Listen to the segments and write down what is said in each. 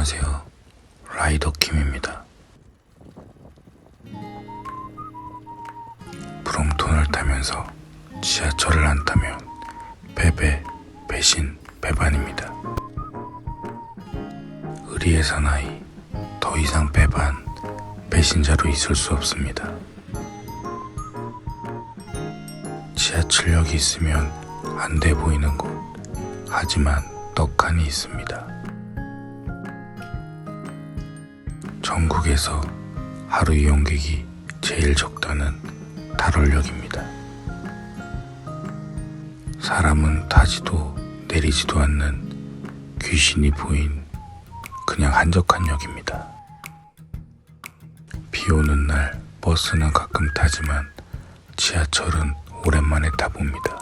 안녕하세요. 라이더 킴입니다. 브롬톤을 타면서 지하철을 안 타면 배배, 배신, 배반입니다. 의리의 사나이, 더 이상 배반, 배신자로 있을 수 없습니다. 지하철역이 있으면 안 돼 보이는 곳, 하지만 떡하니 있습니다. 전국에서 하루 이용객이 제일 적다는 달월역입니다. 사람은 타지도 내리지도 않는 귀신이 보인 그냥 한적한 역입니다. 비 오는 날 버스는 가끔 타지만 지하철은 오랜만에 타봅니다.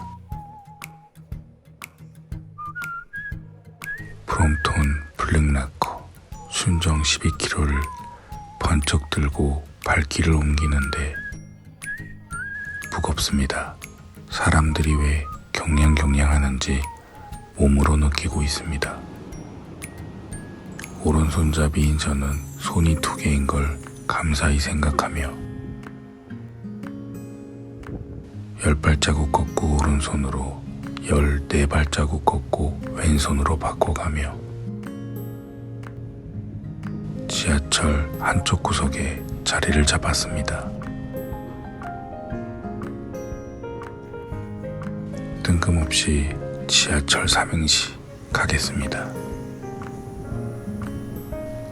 브롬톤 블랙라커 순정 12km를 번쩍 들고 발길을 옮기는데 무겁습니다. 사람들이 왜 경량경량 하는지 몸으로 느끼고 있습니다. 오른손잡이인 저는 손이 두 개인 걸 감사히 생각하며 열 발자국 걷고 오른손으로 열네 발자국 걷고 왼손으로 바꿔가며 지하철 한쪽 구석에 자리를 잡았습니다. 뜬금없이 지하철 삼행시 가겠습니다.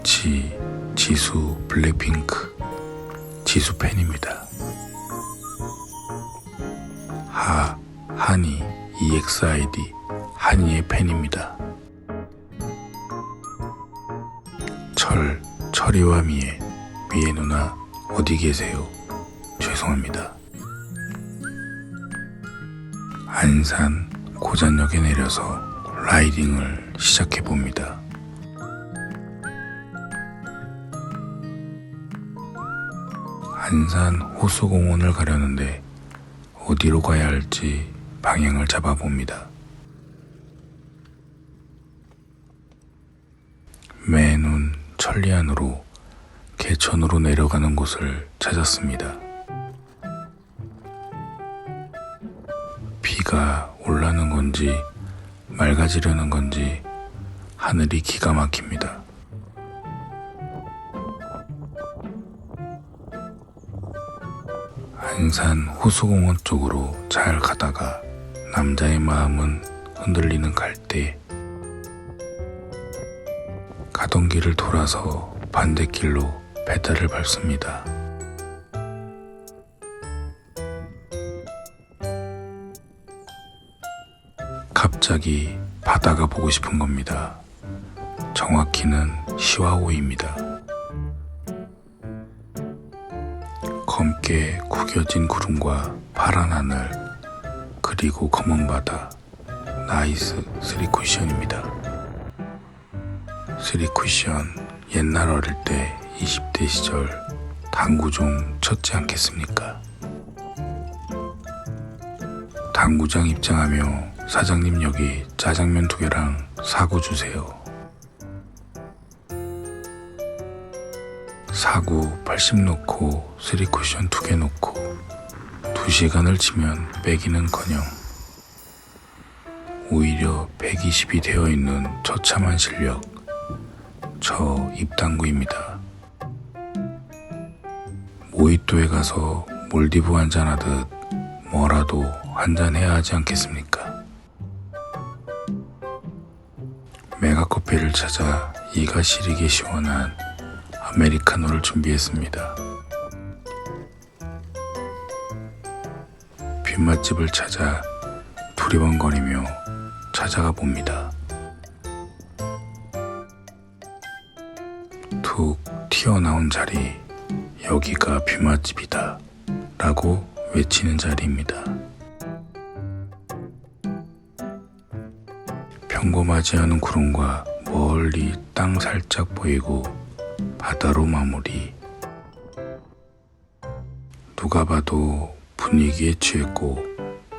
지, 지수 블랙핑크 지수 팬입니다. 하, 한이 EXID 한이의 팬입니다. 철, 철이와 미애, 미애 누나 어디 계세요? 죄송합니다. 안산 고잔역에 내려서 라이딩을 시작해 봅니다. 안산 호수공원을 가려는데 어디로 가야 할지 방향을 잡아봅니다. 매눈 천리안으로 개천으로 내려가는 곳을 찾았습니다. 비가 올라는 건지 맑아지려는 건지 하늘이 기가 막힙니다. 안산 호수공원 쪽으로 잘 가다가 남자의 마음은 흔들리는 갈대 가던 길을 돌아서 반대길로 페달을 밟습니다. 갑자기 바다가 보고 싶은 겁니다. 정확히는 시와호입니다. 검게 구겨진 구름과 파란 하늘 그리고 검은 바다 나이스 쓰리 쿠션입니다. 쓰리 쿠션 옛날 어릴 때 20대 시절 당구 좀 쳤지 않겠습니까? 당구장 입장하며 사장님 여기 짜장면 두 개랑 사구 주세요. 사구 80 놓고 쓰리 쿠션 두개 놓고 두 시간을 치면 빼기는커녕 오히려 120이 되어 있는 처참한 실력 저 입당구입니다. 모히또에 가서 몰디브 한잔 하듯 뭐라도 한잔 해야 하지 않겠습니까? 메가커피를 찾아 이가 시리게 시원한 아메리카노를 준비했습니다. 빈맛집을 찾아 두리번거리며 찾아가 봅니다. 튀어나온 자리, 여기가 빈맛집이다. 라고 외치는 자리입니다. 평범하지 않은 구름과 멀리 땅 살짝 보이고 바다로 마무리. 누가 봐도 분위기에 취했고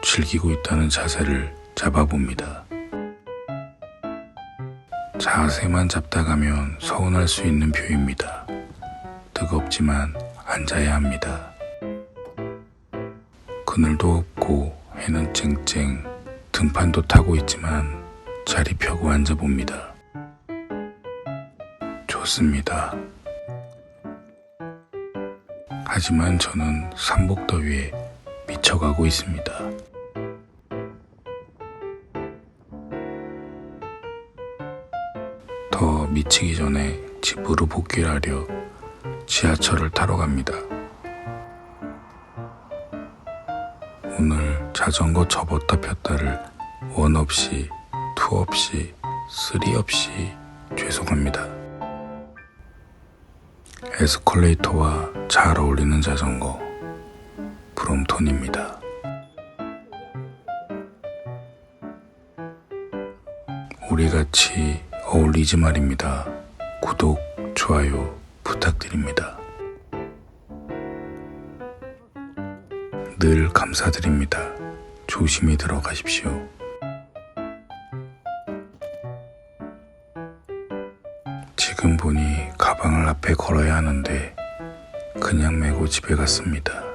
즐기고 있다는 자세를 잡아봅니다. 자세만 잡다 가면 서운할 수 있는 뷰입니다. 뜨겁지만 앉아야 합니다. 그늘도 없고 해는 쨍쨍 등판도 타고 있지만 자리 펴고 앉아봅니다. 좋습니다. 하지만 저는 삼복더위에 미쳐가고 있습니다. 더 미치기 전에 집으로 복귀를 하려 지하철을 타러 갑니다. 오늘 자전거 접었다 폈다를 원 없이, 투 없이, 쓰리 없이 죄송합니다. 에스컬레이터와 잘 어울리는 자전거 브롬톤입니다. 우리 같이 어울리지 말입니다. 구독, 좋아요 부탁드립니다. 늘 감사드립니다. 조심히 들어가십시오. 지금 보니 가방을 앞에 걸어야 하는데 그냥 메고 집에 갔습니다.